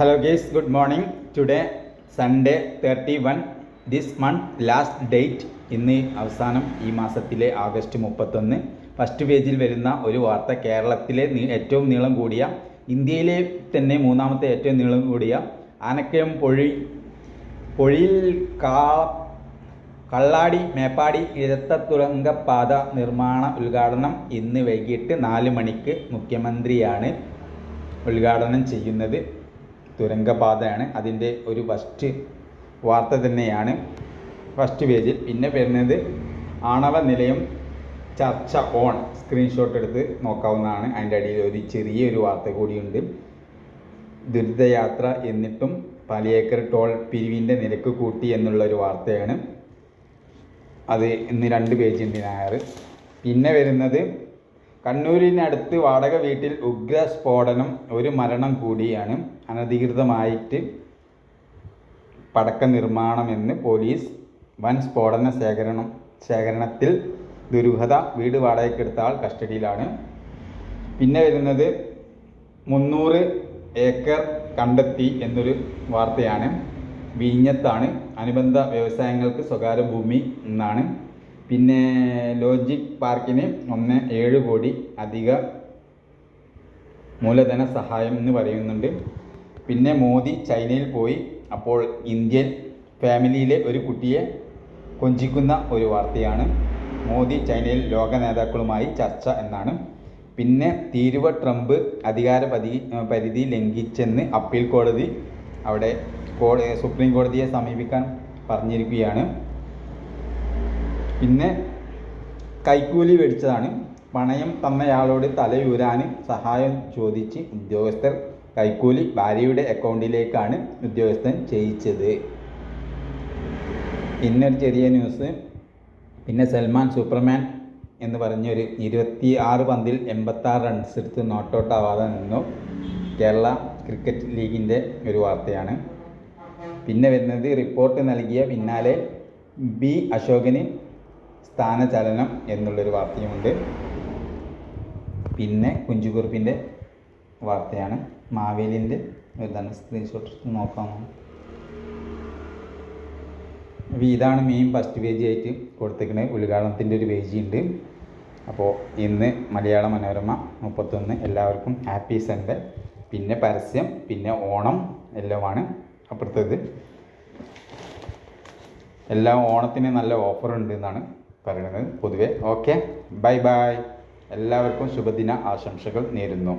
Hello guys, good morning. Today Sunday 31 this month last date. ഇന്ന് അവസാനം ഈ മാസത്തിലെ ആഗസ്റ്റ് മുപ്പത്തൊന്ന്. ഫസ്റ്റ് പേജിൽ വരുന്ന ഒരു വാർത്ത കേരളത്തിലെ ഏറ്റവും നീളം കൂടിയ ഇന്ത്യയിലെ തന്നെ മൂന്നാമത്തെ ഏറ്റവും നീളം കൂടിയ ആനക്കയം പൊഴി പൊഴിയിൽ കാ കള്ളാടി മേപ്പാടി ഇരത്ത തുരങ്കപാത നിർമ്മാണ ഉദ്ഘാടനം ഇന്ന് വൈകിട്ട് നാല് മണിക്ക് മുഖ്യമന്ത്രിയാണ് ഉദ്ഘാടനം ചെയ്യുന്നത്. തുരങ്കപാതയാണ്. അതിന്റെ ഒരു ഫസ്റ്റ് വാർത്ത തന്നെയാണ്. ഫസ്റ്റ് പേജിൽ പിന്നെ വരുന്നത് ആണവ നിലയം ചർച്ച ഓൺ സ്ക്രീൻഷോട്ട് എടുത്ത് നോക്കാവുന്നതാണ്. അതിന്റെ അടിയിൽ ഒരു ചെറിയൊരു വാർത്ത കൂടിയുണ്ട്. ദുരിതയാത്ര എന്നിട്ടും പാലിയേക്കർ ടോൾ പിരിവിന്റെ നിരക്ക് കൂട്ടി എന്നുള്ള ഒരു വാർത്തയാണ്. അത് ഇന്ന് രണ്ട് പേജുണ്ട് ഞായർ പിന്നെ വരുന്നത് കണ്ണൂരിനടുത്ത് വാടക വീട്ടിൽ ഉഗ്ര സ്ഫോടനം ഒരു മരണം കൂടിയാണ് അനധികൃതമായിട്ട് പടക്ക നിർമ്മാണമെന്ന് പോലീസ് വൻ സ്ഫോടന ശേഖരണം ശേഖരണത്തിൽ ദുരൂഹത വീട് വാടകയ്ക്കെടുത്ത ആൾ കസ്റ്റഡിയിലാണ്. പിന്നെ വരുന്നത് മുന്നൂറ് ഏക്കർ കണ്ടെത്തി എന്നൊരു വാർത്തയാണ്. വിഴിഞ്ഞത്താണ്. അനുബന്ധ വ്യവസായങ്ങൾക്ക് സ്വകാര്യ ഭൂമി എന്നാണ് പിന്നെ ലോജിക് പാർക്കിന് ഒന്ന് ഏഴ് കോടി അധിക മൂലധന സഹായം എന്ന് പറയുന്നുണ്ട്. പിന്നെ മോദി ചൈനയിൽ പോയി. അപ്പോൾ ഇന്ത്യൻ ഫാമിലിയിലെ ഒരു കുട്ടിയെ കൊഞ്ചിക്കുന്ന ഒരു വാർത്തയാണ് മോദി ചൈനയിൽ ലോക നേതാക്കളുമായി ചർച്ച എന്നാണ്. പിന്നെ തീരുവ ട്രംപ് അധികാര പതി പരിധി ലംഘിച്ചെന്ന് അപ്പീൽ കോടതി അവിടെ കോടതി സുപ്രീം കോടതിയെ സമീപിക്കാൻ പറഞ്ഞിരിക്കുകയാണ്. പിന്നെ കൈക്കൂലി മേടിച്ചതാണ്. പണയം തന്നയാളോട് തലയൂരാൻ സഹായം ചോദിച്ച് ഉദ്യോഗസ്ഥർ കൈക്കൂലി ഭാര്യയുടെ അക്കൗണ്ടിലേക്കാണ് ഉദ്യോഗസ്ഥൻ ചെയ്യിച്ചത്. പിന്നെ ഒരു ചെറിയ ന്യൂസ്. പിന്നെ സൽമാൻ സൂപ്പർമാൻ എന്ന് പറഞ്ഞൊരു ഇരുപത്തി ആറ് പന്തിൽ എൺപത്താറ് റൺസ് എടുത്ത് നോട്ട് ഔട്ട് ആവാതെ നിന്നു. കേരള ക്രിക്കറ്റ് ലീഗിന്റെ ഒരു വാർത്തയാണ്. പിന്നെ വരുന്നത് റിപ്പോർട്ട് നൽകിയ പിന്നാലെ ബി അശോകന് സ്ഥാനചലനം എന്നുള്ളൊരു വാർത്തയുമുണ്ട്. പിന്നെ കുഞ്ചുകുറുപ്പിന്റെ വാർത്തയാണ്. മാവേലിന്റെ ഇതാണ് സ്ക്രീൻഷോട്ട് നോക്കാം. അപ്പോൾ ഇതാണ് മെയിൻ ഫസ്റ്റ് പേജ് ആയിട്ട് കൊടുത്തേക്കുന്നത് ഉദ്ഘാടനത്തിന്റെ ഒരു പേജ് ഉണ്ട്. അപ്പോൾ ഇന്ന് മലയാള മനോരമ മുപ്പത്തൊന്ന്. എല്ലാവർക്കും ഹാപ്പി സൺഡേ പിന്നെ പരസ്യം പിന്നെ ഓണം എല്ലാമാണ് അപ്പുറത്തേത്. എല്ലാ ഓണത്തിന് നല്ല ഓഫർ ഉണ്ട് എന്നാണ് പറയുന്നത് പൊതുവെ. ഓക്കെ ബൈ ബൈ എല്ലാവർക്കും ശുഭദിന ആശംസകൾ നേരുന്നു.